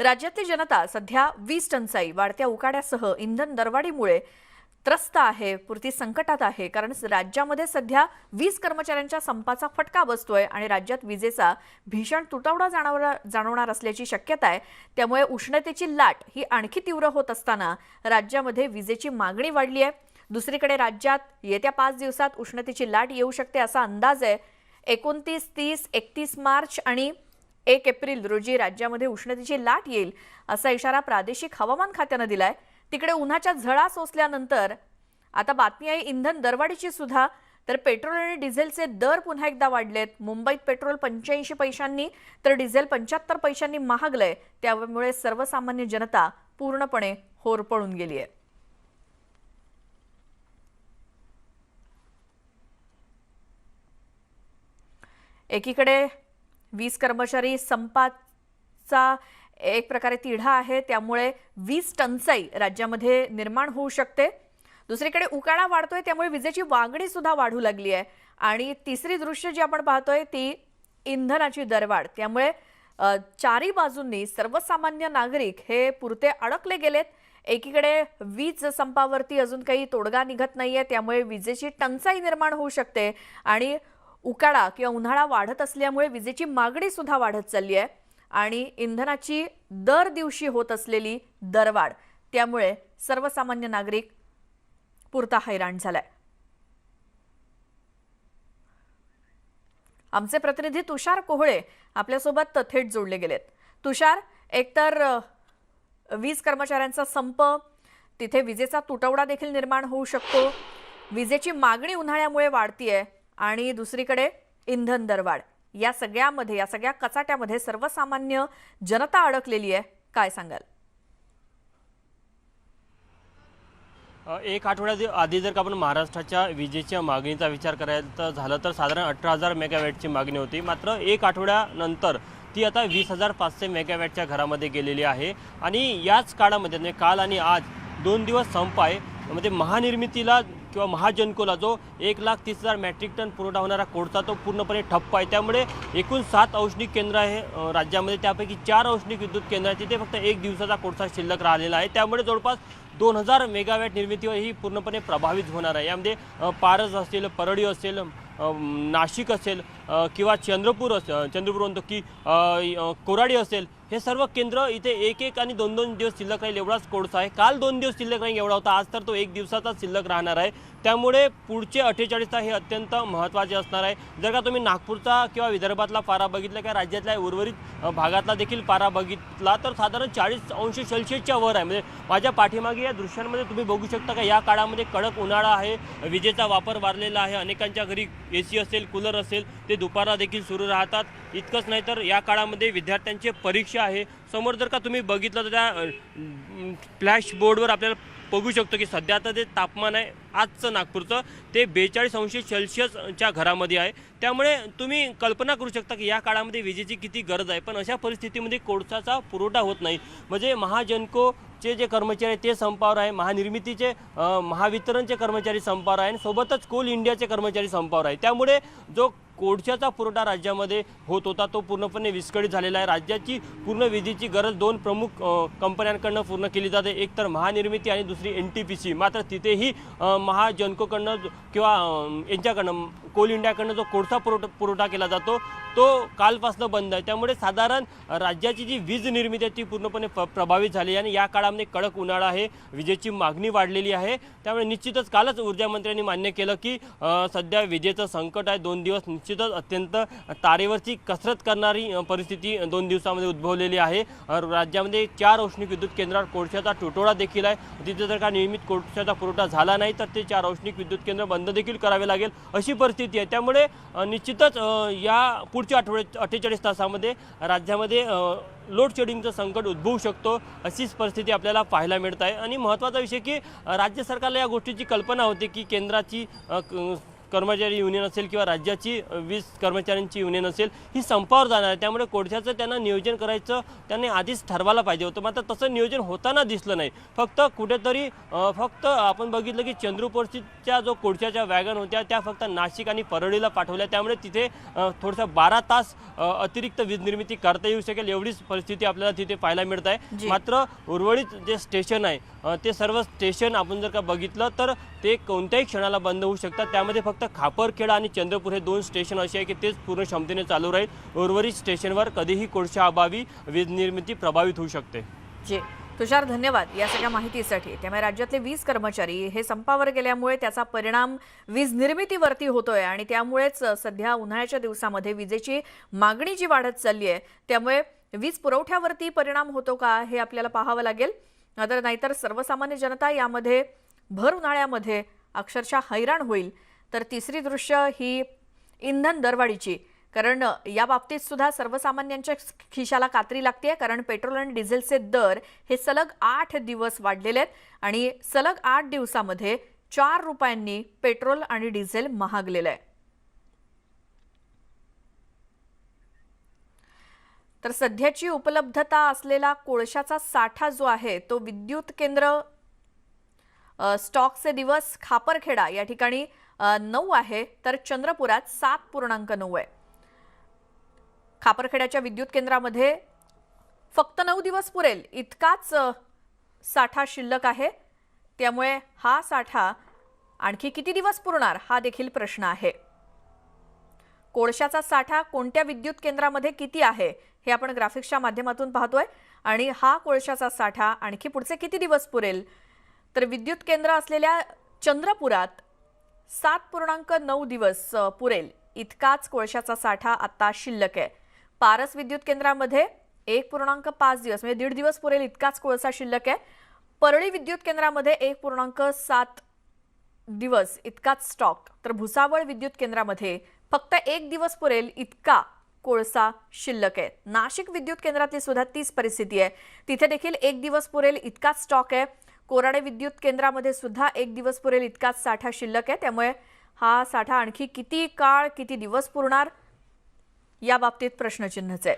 राज्यातली जनता सध्या वीज टंचाई वाढत्या उकाड्यासह इंधन दरवाढीमुळे त्रस्त आहे पुरती संकटात आहे. कारण राज्यामध्ये सध्या वीज कर्मचाऱ्यांच्या संपाचा फटका बसतोय आणि राज्यात विजेचा भीषण तुटवडा जाणवणार जाणवणार असल्याची शक्यता आहे. त्यामुळे उष्णतेची लाट ही आणखी तीव्र होत असताना राज्यामध्ये विजेची मागणी वाढली आहे. दुसरीकडे राज्यात येत्या पाच दिवसात उष्णतेची लाट येऊ शकते असा अंदाज आहे. एकोणतीस तीस एकतीस मार्च आणि एक एप्रिल रोजी राज्यामध्ये उष्णतेची लाट येईल असा इशारा प्रादेशिक हवामान खात्यानं दिलाय. तिकडे उन्हाच्या झळा सोसल्यानंतर आता बातमी आहे इंधन दरवाढीची सुद्धा तर पेट्रोल आणि डिझेलचे दर पुन्हा एकदा वाढलेत. मुंबईत पेट्रोल पंच्याऐंशी पैशांनी तर डिझेल पंच्याहत्तर पैशांनी महागलंय. त्यामुळे सर्वसामान्य जनता पूर्णपणे होरपळून गेली आहे एकीकडे वीज कर्मचारी संपाचा एक प्रकारे तिढा आहे. त्यामुळे वीज टंचाई राज्यामध्ये निर्माण होऊ शकते. दुसरीकडे उकाडा वाढतोय त्यामुळे विजेची मागणी सुद्धा वाढू लागली आहे. आणि तिसरी दृश्य जी आपण पाहतोय ती इंधनाची दरवाढ. त्यामुळे चारी बाजूंनी सर्वसामान्य नागरिक हे पुरते अडकले गेलेत. एकीकडे वीज संपावरती अजून काही तोडगा निघत नाहीये त्यामुळे विजेची टंचाई निर्माण होऊ शकते. आणि उकाडा किंवा उन्हाळा वाढत असल्यामुळे विजेची मागणी सुद्धा वाढत चालली आहे आणि इंधनाची दर दिवशी होत असलेली दरवाढ त्यामुळे सर्वसामान्य नागरिक पुरता हैराण झालाय. आमचे प्रतिनिधी तुषार कोहळे आपल्यासोबत थेट जोडले गेलेत. तुषार एकतर वीज कर्मचाऱ्यांचा संप तिथे विजेचा तुटवडा देखील निर्माण होऊ शकतो. विजेची मागणी उन्हाळ्यामुळे वाढतीये. आणि दुसरीकडे इंधन दरवाढ. या सगळ्यामध्ये या सगळ्या कचाट्यामध्ये सर्वसामान्य जनता अडकलेली आहे. काय सांगाल? एक आठवड्या आधी जर का आपण महाराष्ट्राच्या विजेच्या मागणीचा विचार करायचा झालं तर साधारण अठरा हजार मेगावॅटची मागणी होती. मात्र एक आठवड्यानंतर ती आता वीस हजार पाचशे मेगावॅटच्या घरामध्ये गेलेली आहे. आणि याच काळामध्ये म्हणजे काल आणि आज दोन दिवस संप आहे. म्हणजे महानिर्मितीला किंवा महाजनकोला जो एक लाख तीस हजार मॅट्रिक टन पुरवठा होणारा कोळसा तो पूर्णपणे ठप्प आहे. त्यामुळे एकूण सात औष्णिक केंद्र आहे राज्यामध्ये. त्यापैकी चार औष्णिक विद्युत केंद्र आहे तिथे फक्त एक दिवसाचा कोळसा शिल्लक राहिलेला आहे. त्यामुळे जवळपास दोन हजार मेगावॅट निर्मितीवर ही पूर्णपणे प्रभावित होणार आहे. यामध्ये पारस असेल परळी असेल नाशिक असेल किंवा चंद्रपूर अस चंद्रपूर म्हणतो की कोराडी असेल हे सर्व केंद्र इथे एक एक आणि दोन दोन दिवस शिल्लक राहील एवढाच कोर्स आहे. काल दोन दिवस शिल्लक राहील एवढा होता. आज तर तो एक दिवसाचा शिल्लक राहणार आहे. त्यामुळे पुढचे अठ्ठेचाळीस तास हे अत्यंत महत्त्वाचे असणार आहे. जर का तुम्ही नागपूरचा किंवा विदर्भातला पारा बघितला किंवा राज्यातल्या उर्वरित भागातला देखील पारा बघितला तर साधारण चाळीस अंश सेल्सिअसच्या वर आहे. म्हणजे माझ्या पाठीमागे या दृश्यांमध्ये तुम्ही बघू शकता का या काळामध्ये कडक उन्हाळा आहे विजेचा वापर वाढलेला आहे. अनेकांच्या घरी ए सी असेल कूलर असेल ते दुपारला देखील सुरू राहतात. इतकंच नाही तर या काळामध्ये विद्यार्थ्यांची परीक्षा आहे. समोर जर का तुम्ही बघितलं तर त्या फ्लॅश बोर्डवर आपल्याला बघू शकतो की सध्या आता ते तापमान आहे आजचं नागपूरचं ते बेचाळीस अंश सेल्शियसच्या घरामध्ये आहे. त्यामुळे तुम्ही कल्पना करू शकता की या काळामध्ये विजेची किती गरज आहे. पण अशा परिस्थितीमध्ये कोळसाचा पुरवठा होत नाही. म्हणजे महाजनको चे जे कर्मचारी आहेत ते संपावर आहे महानिर्मितीचे महावितरणचे कर्मचारी संपावर आहे आणि सोबतच कोल इंडियाचे कर्मचारी संपावर आहे. त्यामुळे जो कोळशाचा पुरवठा राज्यामध्ये होत होता तो पूर्णपणे विस्कळीत झालेला आहे. राज्याची पूर्ण विधीची गरज दोन प्रमुख कंपन्यांकडनं पूर्ण केली जाते. एक तर महानिर्मिती आणि दुसरी एन टी पी सी मात्र तिथेही महाजनकोकडनं किंवा यांच्याकडनं कोल इंडियाकडनं जो कोळसा पुरवठा पुरवठा केला जातो तो कालपासून बंद आहे. त्यामुळे साधारण राज्याची जी वीज निर्मिती आहे ती पूर्णपणे प प्रभावित झाली आहे आणि या काळामध्ये कडक उन्हाळा आहे विजेची मागणी वाढलेली आहे. त्यामुळे निश्चितच कालच ऊर्जा मंत्र्यांनी मान्य केलं की सध्या विजेचं संकट आहे दोन दिवस निश्चितच अत्यंत तारेवरची कसरत करणारी परिस्थिती दोन दिवसामध्ये उद्भवलेली आहे. राज्यामध्ये चार औष्णिक विद्युत केंद्रावर कोळशाचा तुटवडा देखील आहे. तिथे जर का नियमित कोळशाचा पुरवठा झाला नाही तर ते चार औष्णिक विद्युत केंद्र बंद देखील करावे लागेल अशी परिस्थिती आहे. त्यामुळे निश्चितच या पुढच्या आठवड्यात अठ्ठेचाळीस तासामध्ये राज्यामध्ये लोडशेडिंगचं लोड शेडिंगचं संकट उद्भवू शकतो अशीच परिस्थिती आपल्याला पाहायला मिळत आहे. आणि महत्त्वाचा विषय की राज्य सरकारला या गोष्टीची कल्पना होती की केंद्राची क- कर्मचारी युनियन असेल किंवा राज्याची वीज कर्मचाऱ्यांची युनियन असेल ही संपावर जाणार आहे. त्यामुळे कोळशाचं त्यांना नियोजन करायचं त्यांनी आधीच ठरवायला पाहिजे होतं. मात्र तसं नियोजन होताना दिसलं नाही. फक्त कुठेतरी फक्त आपण बघितलं की चंद्रपूरच्या जो कोळशाच्या वॅगन होत्या त्या फक्त नाशिक आणि परळीला पाठवल्या. त्यामुळे तिथे थोडंसं बारा तास अतिरिक्त वीज निर्मिती करता येऊ शकेल एवढीच परिस्थिती आपल्याला तिथे पाहायला मिळत आहे. मात्र उर्वरित जे स्टेशन आहे ते सर्व स्टेशन आपण जर का बघितलं तर ते कोणत्याही क्षणाला बंद होऊ शकतात. त्यामध्ये फक्त खापरखेडा आणि चंद्रपूर हे दोन स्टेशन असे आहे की तेच पूर्ण क्षमतेने चालू राहील. उर्वरित स्टेशनवर कधीही कोळशा अभावी वीज निर्मिती प्रभावित होऊ शकते. जी. तुषार धन्यवाद या सगळ्या माहितीसाठी. त्यामुळे राज्यातले वीज कर्मचारी हे संपावर गेल्यामुळे त्याचा परिणाम वीज निर्मितीवरती होतोय आणि त्यामुळेच सध्या उन्हाळ्याच्या दिवसामध्ये विजेची मागणी जी वाढत चालली आहे त्यामुळे वीज पुरवठ्यावरती परिणाम होतो का हे आपल्याला पाहावं लागेल. तर नाहीतर सर्वसामान्य जनता यामध्ये भर उन्हाळ्यामध्ये अक्षरशः हैराण होईल. तर तिसरी दृश्य ही इंधन दरवाढीची. कारण या बाबतीत सुद्धा सर्वसामान्यांच्या खिशाला कात्री लागते कारण पेट्रोल आणि डिझेलचे दर हे सलग आठ दिवस वाढलेले आहेत आणि सलग आठ दिवसामध्ये चार रुपयांनी पेट्रोल आणि डिझेल महागलेलं आहे. तर सध्याची उपलब्धता असलेला कोळशाचा साठा जो आहे तो विद्युत केंद्र स्टॉकचे दिवस खापरखेडा या ठिकाणी नऊ आहे तर चंद्रपुरात सात पूर्णांक नऊ आहे. खापरखेड्याच्या विद्युत केंद्रामध्ये फक्त नऊ दिवस पुरेल इतकाच साठा शिल्लक आहे. त्यामुळे हा साठा आणखी किती दिवस पुरणार हा देखील प्रश्न आहे. कोळशाचा साठा कोणत्या विद्युत केंद्रामध्ये किती आहे हे आपण ग्राफिक्सच्या माध्यमातून पाहतोय. आणि हा कोळशाचा साठा आणखी पुढचे किती दिवस पुरेल तर विद्युत केंद्र असलेल्या चंद्रपुरात सात पूर्णांक नऊ दिवस पुरेल. इतकाच कोळशाचा साठा आता शिल्लक आहे. पारस विद्युत केंद्रामध्ये एक पूर्णांक पाच दिवस म्हणजे दीड दिवस पुरेल इतकाच कोळसा शिल्लक आहे. परळी विद्युत केंद्रामध्ये एक पूर्णांक सात दिवस इतकाच स्टॉक तर भुसावळ विद्युत केंद्रामध्ये फक्त एक दिवस पुरेल इतका कोळसा शिल्लक आहे. नाशिक विद्युत केंद्रातली सुद्धा तीच परिस्थिती आहे. तिथे देखील एक दिवस पुरेल इतकाच स्टॉक आहे. कोराडे विद्युत केंद्रामध्ये सुद्धा एक दिवस पुरेल इतकाच साठा शिल्लक आहे. त्यामुळे हा साठा आणखी किती काळ किती दिवस पुरणार? या बाबतीत प्रश्नचिन्हच आहे.